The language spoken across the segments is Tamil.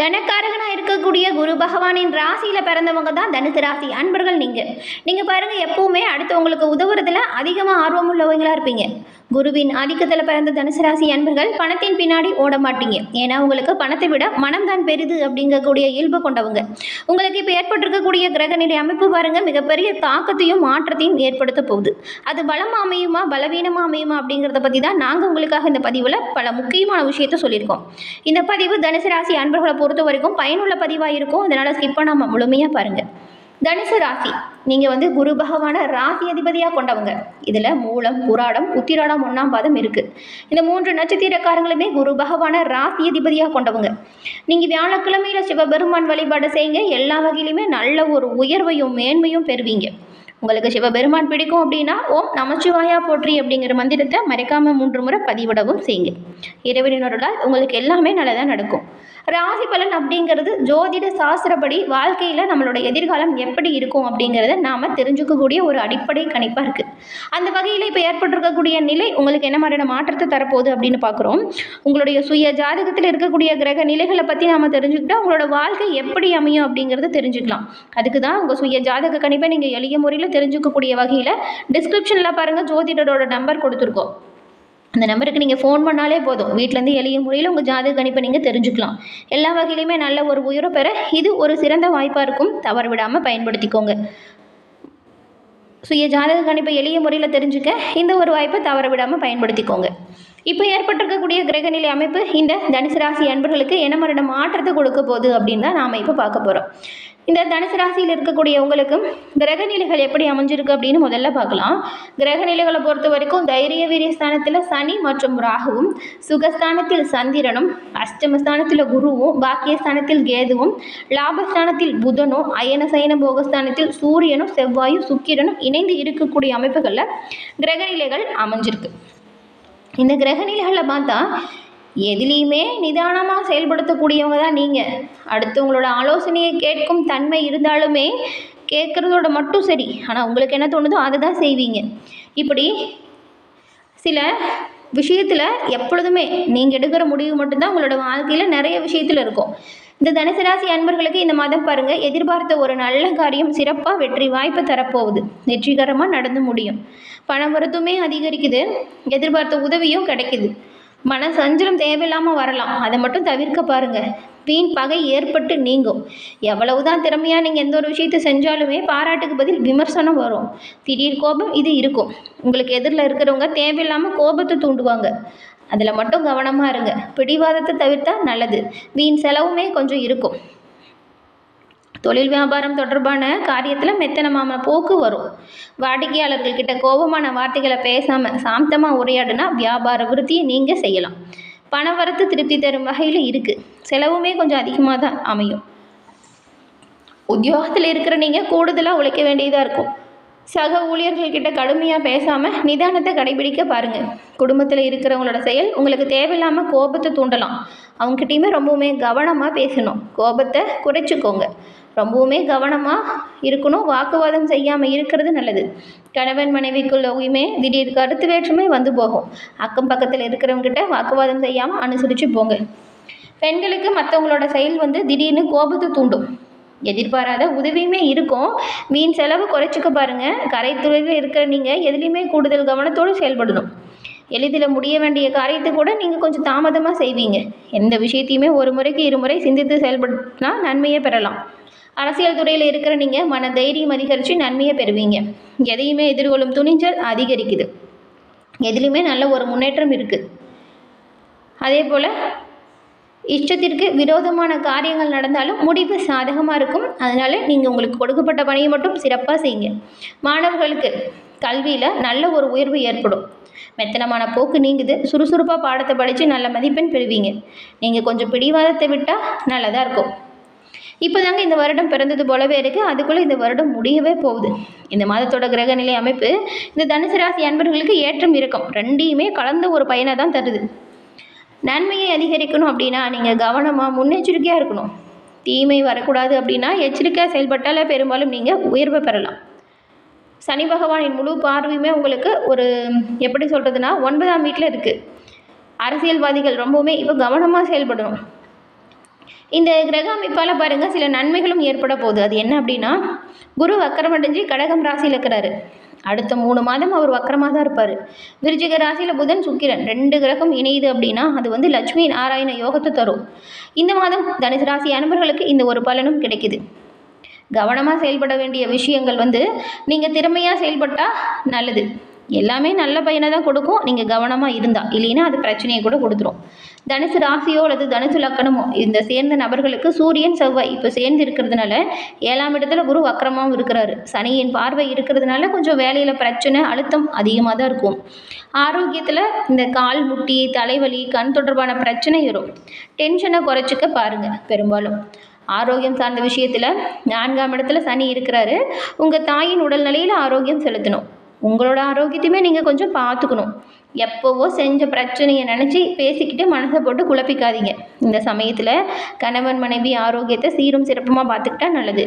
தனக்காரகனாக இருக்கக்கூடிய குரு பகவானின் ராசியில் பிறந்தவங்க தான் தனுசு ராசி. அன்பர்கள் நீங்கள் நீங்கள் பாருங்கள் எப்போவுமே அடுத்தவங்களுக்கு உதவுறதுல அதிகமாக ஆர்வம் உள்ளவங்களாக இருப்பீங்க. குருவின் ஆதிக்கத்தில் பிறந்த தனுசு ராசி அன்பர்கள் பணத்தின் பின்னாடி ஓட மாட்டீங்க. ஏன்னா உங்களுக்கு பணத்தை விட மனம் தான் பெரிது அப்படிங்கக்கூடிய இயல்பு கொண்டவங்க. உங்களுக்கு இப்போ ஏற்பட்டிருக்கக்கூடிய கிரகநிலை அமைப்பு பாருங்கள் மிகப்பெரிய தாக்கத்தையும் மாற்றத்தையும் ஏற்படுத்த போகுது. அது பலமாக அமையுமா பலவீனமாக அமையுமா அப்படிங்கிறத பற்றி தான் நாங்கள் உங்களுக்காக இந்த பதிவில் பல முக்கியமான விஷயத்த சொல்லியிருக்கோம். இந்த பதிவு தனுசு ராசி அன்பர்களை பொறுத்த வரைக்கும் பயனுள்ள பதிவாக இருக்கும். அதனால் ஸ்கிப் பண்ணாமல் முழுமையாக பாருங்கள் தனுசு ராசி. நீங்கள் வந்து குரு பகவான ராசி அதிபதியாக கொண்டவங்க. இதில் மூலம் புராடம் உத்திராடம் ஒன்றாம் பாதம் இருக்குது இந்த மூன்று நட்சத்திரக்காரங்களுமே குரு பகவான ராசி அதிபதியாக கொண்டவங்க. நீங்கள் வியாழக்கிழமையில் சிவபெருமான் வழிபாடு செய்யுங்க. எல்லா வகையிலுமே நல்ல ஒரு உயர்வையும் மேன்மையும் பெறுவீங்க. உங்களுக்கு சிவபெருமான் பிடிக்கும் அப்படின்னா ஓம் நமச்சிவாயா போற்றி அப்படிங்கிற மந்திரத்தை மறைக்காம மூன்று முறை பதிவிடவும் செய்யுங்க. இறைவனினருளால் உங்களுக்கு எல்லாமே நல்லதாக நடக்கும். ராசி பலன் அப்படிங்கிறது ஜோதிட சாஸ்திரப்படி வாழ்க்கையில் நம்மளோட எதிர்காலம் எப்படி இருக்கும் அப்படிங்கிறத நாம் தெரிஞ்சுக்கக்கூடிய ஒரு அடிப்படை கணிப்பாக இருக்குது அந்த வகையில் இப்போ ஏற்பட்டிருக்கக்கூடிய நிலை உங்களுக்கு என்ன மாதிரியான மாற்றத்தை தரப்போகுது அப்படின்னு பார்க்குறோம் உங்களுடைய சுய ஜாதகத்தில் இருக்கக்கூடிய கிரக நிலைகளை பற்றி நாம் தெரிஞ்சுக்கிட்டா உங்களோட வாழ்க்கை எப்படி அமையும் அப்படிங்கிறத தெரிஞ்சுக்கலாம். அதுக்கு தான் உங்கள் சுய ஜாதக கணிப்பை நீங்கள் எளிய முறையில் தெரிஞ்சுக்கக்கூடிய வகையில் டிஸ்கிரிப்ஷனில் பாருங்கள் ஜோதிடரோட நம்பர் கொடுத்துருக்கோம். அந்த நம்பருக்கு நீங்கள் ஃபோன் பண்ணாலே போதும். வீட்டிலேருந்து எளிய முறையில் உங்கள் ஜாதக கணிப்பை நீங்கள் தெரிஞ்சுக்கலாம். எல்லா வகையிலையுமே நல்ல ஒரு உயரம் பெற இது ஒரு சிறந்த வாய்ப்பாக இருக்கும். தவறு விடாமல் பயன்படுத்திக்கோங்க. சுய ஜாதக கணிப்பை எளிய முறையில் தெரிஞ்சுக்க இந்த ஒரு வாய்ப்பை தவற விடாமல் பயன்படுத்திக்கோங்க. இப்போ ஏற்பட்டிருக்கக்கூடிய கிரகநிலை அமைப்பு இந்த தனுசு ராசி அன்பர்களுக்கு என்ன மாதிரியான மாற்றத்தை கொடுக்க போகுது அப்படின்னு தான் நாம் இப்போ பார்க்க போகிறோம் இந்த தனுசு ராசியில் இருக்கக்கூடிய உங்களுக்கு கிரகநிலைகள் எப்படி அமைஞ்சிருக்கு அப்படின்னு முதல்ல பார்க்கலாம். கிரகநிலைகளை பொறுத்த வரைக்கும் தைரிய வீரிய ஸ்தானத்தில் சனி மற்றும் ராகுவும் சுகஸ்தானத்தில் சந்திரனும் அஷ்டமஸ்தானத்தில் குருவும் பாக்கியஸ்தானத்தில் கேதுவும் லாபஸ்தானத்தில் புதனும் அயன சயன போகஸ்தானத்தில் சூரியனும் செவ்வாயும் சுக்கிரனும் இணைந்து இருக்கக்கூடிய அமைப்புகளில் கிரகநிலைகள் அமைஞ்சிருக்கு. இந்த கிரகநிலைகளில் பார்த்தா எதுலேயுமே நிதானமாக செயல்படுத்தக்கூடியவங்க தான் நீங்கள் அடுத்தவங்களோட ஆலோசனையை கேட்கும் தன்மை இருந்தாலுமே கேட்குறதோட மட்டும் சரி. ஆனால் உங்களுக்கு என்ன தோணுதோ அதை தான் செய்வீங்க. இப்படி சில விஷயத்தில் எப்பொழுதுமே நீங்கள் எடுக்கிற முடிவு மட்டும்தான் உங்களோட வாழ்க்கையில் நிறைய விஷயத்தில் இருக்கும். இந்த தனுசராசி அன்பர்களுக்கு இந்த மாதம் பாருங்கள் எதிர்பார்த்த ஒரு நல்ல காரியம் சிறப்பாக வெற்றி வாய்ப்பு தரப்போகுது. வெற்றிகரமாக நடந்து முடியும். பண வரத்துமே அதிகரிக்குது. எதிர்பார்த்த உதவியும் கிடைக்குது. மன சஞ்சலம் தேவையில்லாமல் வரலாம். அதை மட்டும் தவிர்க்க பாருங்கள் வீண் பகை ஏற்பட்டு நீங்கும். எவ்வளவுதான் திறமையாக நீங்கள் எந்த ஒரு விஷயத்தை செஞ்சாலுமே பாராட்டுக்கு பதில் விமர்சனம் வரும். திடீர் கோபம் இது இருக்கும். உங்களுக்கு எதிரில் இருக்கிறவங்க தேவையில்லாமல் கோபத்தை தூண்டுவாங்க. அதில் மட்டும் கவனமாக இருங்க. பிடிவாதத்தை தவிர்த்தா நல்லது. வீண் செலவுமே கொஞ்சம் இருக்கும். தொழில் வியாபாரம் தொடர்பான காரியத்தில் மெத்தனமான போக்கு வரும். வாடிக்கையாளர்கள்கிட்ட கோபமான வார்த்தைகளை பேசாமல் சாந்தமாக உரையாடுனா வியாபார விருத்தியை நீங்கள் செய்யலாம். பண வரத்து திருப்தி தரும் வகையில் இருக்குது செலவுமே கொஞ்சம் அதிகமாக தான் அமையும். உத்தியோகத்தில் இருக்கிற நீங்கள் கூடுதலாக உழைக்க வேண்டியதாக இருக்கும். சக ஊழியர்கள்கிட்ட கடுமையாக பேசாமல் நிதானத்தை கடைபிடிக்க பாருங்கள் குடும்பத்தில் இருக்கிறவங்களோட செயல் உங்களுக்கு தேவையில்லாமல் கோபத்தை தூண்டலாம். அவங்ககிட்டயுமே ரொம்பவுமே கவனமாக பேசணும். கோபத்தை குறைச்சிக்கோங்க. ரொம்பவுமே கவனமாக இருக்கணும். வாக்குவாதம் செய்யாமல் இருக்கிறது நல்லது. கணவன் மனைவிக்குள்ளவுமே திடீர் கருத்து வேற்றுமை வந்து போகும். அக்கம் பக்கத்தில் இருக்கிறவங்ககிட்ட வாக்குவாதம் செய்யாமல் அனுசரித்து போங்க. பெண்களுக்கு மற்றவங்களோட செயல் வந்து திடீர்னு கோபத்தை தூண்டும். எதிர்பாராத உதவியுமே இருக்கும். வீண் செலவு குறைச்சிக்க பாருங்கள் கரைத்துறையில் இருக்கிற நீங்கள் எதுலேயுமே கூடுதல் கவனத்தோடு செயல்படணும். எளிதில் முடிய வேண்டிய காரியத்தை கூட நீங்கள் கொஞ்சம் தாமதமாக செய்வீங்க. எந்த விஷயத்தையுமே ஒரு முறைக்கு இருமுறை சிந்தித்து செயல்படுத்தினா நன்மையை பெறலாம். அரசியல் துறையில் இருக்கிற நீங்கள் மன தைரியம் அதிகரித்து நன்மையை பெறுவீங்க. எதையுமே எதிர்கொள்ளும் துணிச்சல் அதிகரிக்குது. எதுலேயுமே நல்ல ஒரு முன்னேற்றம் இருக்குது அதே போல் இஷ்டத்திற்கு விரோதமான காரியங்கள் நடந்தாலும் முடிவு சாதகமாக இருக்கும். அதனால் நீங்கள் உங்களுக்கு கொடுக்கப்பட்ட பணியை மட்டும் சிறப்பாக செய்யுங்க. மாணவர்களுக்கு கல்வியில் நல்ல ஒரு உயர்வு ஏற்படும். மெத்தனமான போக்கு நீங்குது. சுறுசுறுப்பாக பாடத்தை படித்து நல்ல மதிப்பெண் பெறுவீங்க. நீங்கள் கொஞ்சம் பிடிவாதத்தை விட்டால் நல்லதாக இருக்கும். இப்போ தாங்க இந்த வருடம் பிறந்தது போலவே இருக்குது அதுக்குள்ளே இந்த வருடம் முடியவே போகுது. இந்த மாதத்தோட கிரகநிலை அமைப்பு இந்த தனுசு ராசி அன்பர்களுக்கு ஏற்றம் இருக்கும் ரெண்டையுமே கலந்த ஒரு பயனை தான் தருது. நன்மையை அதிகரிக்கணும் அப்படின்னா நீங்கள் கவனமாக முன்னெச்சரிக்கையாக இருக்கணும். தீமை வரக்கூடாது அப்படின்னா எச்சரிக்கையாக செயல்பட்டாலே பெரும்பாலும் நீங்கள் உயர்வை பெறலாம். சனி பகவானின் முழு பார்வையுமே உங்களுக்கு ஒரு எப்படி சொல்கிறதுனா ஒன்பதாம் வீட்டில் இருக்குது அரசியல்வாதிகள் ரொம்பவுமே இப்போ கவனமாக செயல்படணும். இந்த கிரக அமைப்பால் பாருங்கள் சில நன்மைகளும் ஏற்பட போகுது. அது என்ன அப்படின்னா குரு வக்கரமடைஞ்சு கடகம் ராசியில் இருக்கிறாரு. அடுத்த மூணு மாதம் அவர் வக்கரமாக தான் இருப்பார். விருச்சிக ராசியில் புதன் சுக்கிரன் ரெண்டு கிரகம் இணையுது அப்படின்னா அது வந்து லட்சுமி நாராயண யோகத்தை தரும். இந்த மாதம் தனுசு ராசி அன்பர்களுக்கு இந்த ஒரு பலனும் கிடைக்குது. கவனமாக செயல்பட வேண்டிய விஷயங்கள் வந்து நீங்கள் திறமையாக செயல்பட்டால் நல்லது. எல்லாமே நல்ல பையனை தான் கொடுக்கும். நீங்கள் கவனமாக இருந்தால் இல்லைன்னா அது பிரச்சனையை கூட கொடுத்துரும். தனுசு ராசியோ அல்லது தனுசு லக்கணமோ இந்த சேர்ந்த நபர்களுக்கு சூரியன் செவ்வாய் இப்போ சேர்ந்து இருக்கிறதுனால ஏழாம் இடத்துல குரு வக்கரமாகவும் இருக்கிறாரு. சனியின் பார்வை இருக்கிறதுனால கொஞ்சம் வேலையில் பிரச்சனை அழுத்தம் அதிகமாக தான் இருக்கும். ஆரோக்கியத்தில் இந்த கால் முட்டி தலைவலி கண் தொடர்பான பிரச்சனை வரும். டென்ஷனை குறைச்சிக்க பாருங்கள் பெரும்பாலும். ஆரோக்கியம் சார்ந்த விஷயத்தில் நான்காம் இடத்துல சனி இருக்கிறாரு. உங்கள் தாயின் உடல்நிலையில் ஆரோக்கியம் செலுத்தணும். உங்களோட ஆரோக்கியத்தையுமே நீங்கள் கொஞ்சம் பார்த்துக்கணும். எப்போவோ செஞ்ச பிரச்சனையை நினச்சி பேசிக்கிட்டு மனசை போட்டு குழப்பிக்காதீங்க. இந்த சமயத்தில் கணவன் மனைவி ஆரோக்கியத்தை சீரும் சிறப்புமாக பார்த்துக்கிட்டா நல்லது.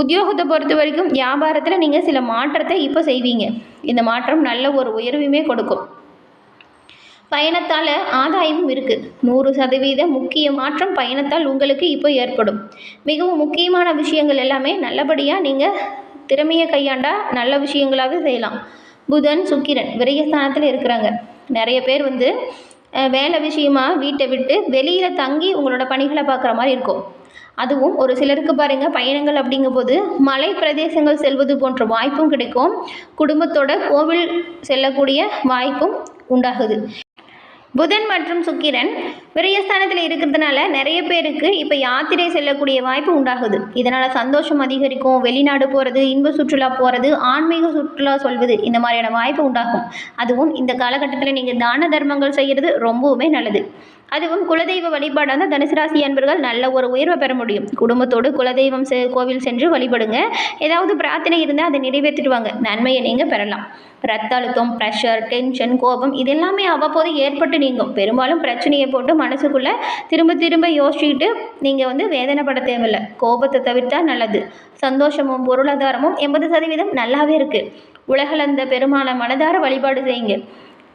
உத்தியோகத்தை பொறுத்த வரைக்கும் வியாபாரத்தில் நீங்கள் சில மாற்றத்தை இப்போ செய்வீங்க. இந்த மாற்றம் நல்ல ஒரு உயர்வுமே கொடுக்கும். பயணத்தால் ஆதாயமும் இருக்குது நூறு சதவீத முக்கிய மாற்றம் பயணத்தால் உங்களுக்கு இப்போ ஏற்படும். மிகவும் முக்கியமான விஷயங்கள் எல்லாமே நல்லபடியாக நீங்கள் திறமையை கையாண்டா நல்ல விஷயங்களாகவே செய்யலாம். புதன் சுக்கிரன் விரயஸ்தானத்தில் இருக்கிறாங்க. நிறைய பேர் வந்து வேலை விஷயமா வீட்டை விட்டு வெளியில் தங்கி உங்களோட பணிகளை பார்க்குற மாதிரி இருக்கும். அதுவும் ஒரு சிலருக்கு பாருங்கள் பயணங்கள் அப்படிங்கும்போது மலை பிரதேசங்கள் செல்வது போன்ற வாய்ப்பும் கிடைக்கும். குடும்பத்தோட கோவில் செல்லக்கூடிய வாய்ப்பும் உண்டாகுது. புதன் மற்றும் சுக்கிரன் விரயஸ்தானத்தில் இருக்கிறதுனால நிறைய பேருக்கு இப்போ யாத்திரை செல்லக்கூடிய வாய்ப்பு உண்டாகுது. இதனால் சந்தோஷம் அதிகரிக்கும். வெளிநாடு போகிறது இன்ப சுற்றுலா போகிறது ஆன்மீக சுற்றுலா சொல்வது இந்த மாதிரியான வாய்ப்பு உண்டாகும். அதுவும் இந்த காலகட்டத்தில் நீங்கள் தான தர்மங்கள் செய்கிறது ரொம்பவுமே நல்லது. அதுவும் குலதெய்வ வழிபாடாக தனுசு ராசி அன்பர்கள் நல்ல ஒரு உயர்வை பெற முடியும். குடும்பத்தோடு குலதெய்வம் செ கோவில் சென்று வழிபடுங்க. ஏதாவது பிரார்த்தனை இருந்தால் அதை நிறைவேற்றிடுவாங்க. நன்மையை நீங்கள் பெறலாம். ரத்த அழுத்தம் ப்ரெஷர் டென்ஷன் கோபம் இதெல்லாமே அவ்வப்போது ஏற்பட்டு நீங்கும். பெரும்பாலும் பிரச்சனையை போட்டு மனசுக்குள்ளே திரும்ப திரும்ப யோசிச்சுக்கிட்டு நீங்கள் வந்து வேதனைப்பட தேவையில்லை. கோபத்தை தவிர்த்தா நல்லது. சந்தோஷமும் பொருளாதாரமும் எண்பது சதவீதம் நல்லாவே இருக்குது உலகளந்த பெருமான மனதார வழிபாடு செய்யுங்க.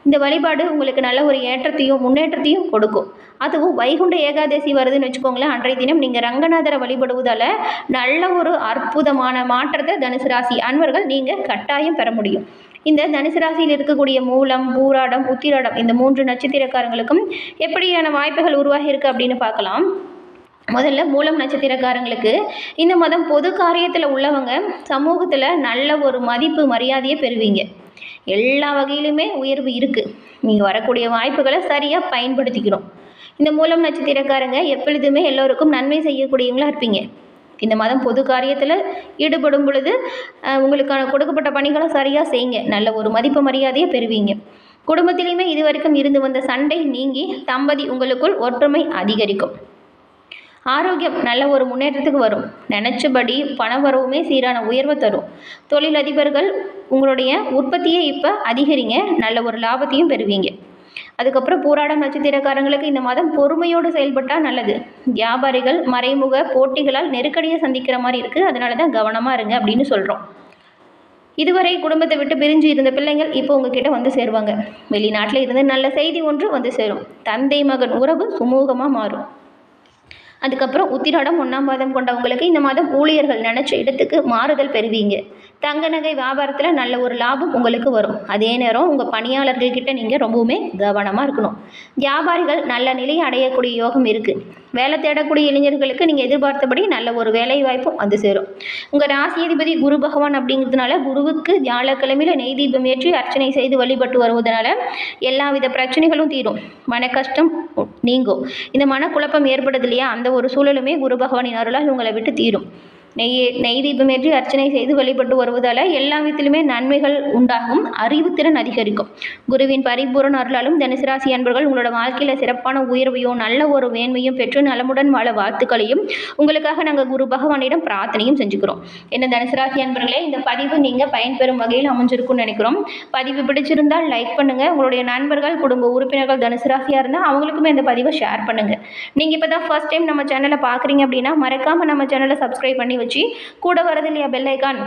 இந்த வழிபாடு உங்களுக்கு நல்ல ஒரு ஏற்றத்தையும் முன்னேற்றத்தையும் கொடுக்கும். அதுவும் வைகுண்ட ஏகாதசி வருதுன்னு வச்சுக்கோங்களேன் அன்றைய தினம் நீங்கள் ரங்கநாதரை வழிபடுவதால் நல்ல ஒரு அற்புதமான மாற்றத்தை தனுசு ராசி அன்பர்கள் நீங்கள் கட்டாயம் பெற முடியும். இந்த தனுசு ராசியில் இருக்கக்கூடிய மூலம் பூராடம் உத்திராடம் இந்த மூன்று நட்சத்திரக்காரங்களுக்கும் எப்படியான வாய்ப்புகள் உருவாகி இருக்கு அப்படின்னு பார்க்கலாம். முதல்ல மூலம் நட்சத்திரக்காரங்களுக்கு இந்த மதம் பொது காரியத்தில் உள்ளவங்க சமூகத்தில் நல்ல ஒரு மதிப்பு மரியாதையை பெறுவீங்க. எல்லா வகையிலுமே உயர்வு இருக்குது நீங்கள் வரக்கூடிய வாய்ப்புகளை சரியாக பயன்படுத்திக்கணும். இந்த மூலம் நட்சத்திரக்காரங்க எப்பொழுதுமே எல்லோருக்கும் நன்மை செய்யக்கூடியவங்களா இருப்பீங்க. இந்த மதம் பொது காரியத்தில் ஈடுபடும் பொழுது உங்களுக்கான கொடுக்கப்பட்ட பணிகளை சரியாக செய்யுங்க. நல்ல ஒரு மதிப்பு மரியாதையை பெறுவீங்க. குடும்பத்திலையுமே இதுவரைக்கும் இருந்து வந்த சண்டை நீங்கி தம்பதி உங்களுக்குள் ஒற்றுமை அதிகரிக்கும். ஆரோக்கியம் நல்ல ஒரு முன்னேற்றத்துக்கு வரும். நினச்சபடி பணவரவுமே சீரான உயர்வை தரும். தொழிலதிபர்கள் உங்களுடைய உற்பத்தியை இப்போ அதிகரிங்க. நல்ல ஒரு லாபத்தையும் பெறுவீங்க. அதுக்கப்புறம் போராடம் நட்சத்திரக்காரங்களுக்கு இந்த மாதம் பொறுமையோடு செயல்பட்டால் நல்லது. வியாபாரிகள் மறைமுக போட்டிகளால் நெருக்கடியை சந்திக்கிற மாதிரி இருக்குது அதனால தான் கவனமாக இருங்க அப்படின்னு சொல்கிறோம் இதுவரை குடும்பத்தை விட்டு பிரிஞ்சு இருந்த பிள்ளைங்கள் இப்போ உங்ககிட்ட வந்து சேருவாங்க. வெளிநாட்டில் இருந்து நல்ல செய்தி ஒன்று வந்து சேரும். தந்தை மகன் உறவு சுமூகமாக மாறும். அதுக்கப்புறம் உத்திராடம் ஒன்றாம் மாதம் கொண்டவங்களுக்கு இந்த மாதம் ஊழியர்கள் நினச்ச இடத்துக்கு மாறுதல் பெறுவீங்க. தங்க நகை வியாபாரத்தில் நல்ல ஒரு லாபம் உங்களுக்கு வரும். அதே நேரம் உங்கள் பணியாளர்கள்கிட்ட நீங்கள் ரொம்பவுமே கவனமாக இருக்கணும். வியாபாரிகள் நல்ல நிலையை அடையக்கூடிய யோகம் இருக்குது வேலை தேடக்கூடிய இளைஞர்களுக்கு நீங்கள் எதிர்பார்த்தபடி நல்ல ஒரு வேலை வாய்ப்பும் வந்து சேரும். உங்கள் ராசியதிபதி குரு பகவான் அப்படிங்கிறதுனால குருவுக்கு வியாழக்கிழமையில் நெய் தீபம் ஏற்றி அர்ச்சனை செய்து வழிபட்டு வருவதனால எல்லா வித பிரச்சனைகளும் தீரும். மன கஷ்டம் நீங்கும். இந்த மனக்குழப்பம் ஏற்படுது இல்லையா? அந்த ஒரு சூழலுமே குரு பகவானின் அருளால் உங்களை விட்டு தீரும். நெய் நெய் தீபமேற்றி அர்ச்சனை செய்து வழிபட்டு வருவதால் எல்லா விதத்திலுமே நன்மைகள் உண்டாகும் அறிவுத்திறன் அதிகரிக்கும். குருவின் பரிபூரண அருளாலும் தனுசுராசி அன்பர்கள் உங்களோட வாழ்க்கையில் சிறப்பான உயர்வையும் நல்ல ஒரு மேன்மையும் பெற்று நலமுடன் வாழ வாழ்த்துக்களையும் உங்களுக்காக நாங்கள் குரு பகவானிடம் பிரார்த்தனையும் செஞ்சுக்கிறோம். என்ன தனுசராசி அன்பர்களே இந்த பதிவு நீங்கள் பயன்பெறும் வகையில் அமைஞ்சிருக்கும்னு நினைக்கிறோம். பதிவு பிடிச்சிருந்தால் லைக் பண்ணுங்கள் உங்களுடைய நண்பர்கள் குடும்ப உறுப்பினர்கள் தனுசு ராசியாக இருந்தால் அவங்களுக்குமே இந்த பதிவை ஷேர் பண்ணுங்கள் நீங்கள் இப்போ தான் ஃபர்ஸ்ட் டைம் நம்ம சேனலை பார்க்குறீங்க அப்படின்னா மறக்காமல் நம்ம சேனலை சப்ஸ்கிரைப் பண்ணி வச்சு கூட வரது இல்லையா பெல்லைக்கான்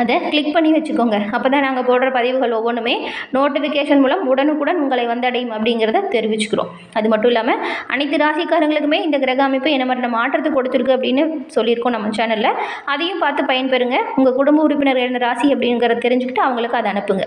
அதை கிளிக் பண்ணி வச்சுக்கோங்க. அப்போ தான் நாங்கள் போடுற பதிவுகள் ஒவ்வொன்றுமே நோட்டிஃபிகேஷன் மூலம் உடனுக்குடன் உங்களை வந்தடையும் அப்படிங்கிறத தெரிவிச்சுக்கிறோம். அது மட்டும் இல்லாமல் அனைத்து ராசிக்காரங்களுக்குமே இந்த கிரக அமைப்பு என்ன மாதிரி மாற்றத்தை கொடுத்துருக்கு அப்படின்னு சொல்லியிருக்கோம் நம்ம சேனலில் அதையும் பார்த்து பயன்பெறுங்க. உங்கள் குடும்ப உறுப்பினர் என்ன ராசி அப்படிங்கிறத தெரிஞ்சுக்கிட்டு அவங்களுக்கு அதை அனுப்புங்க.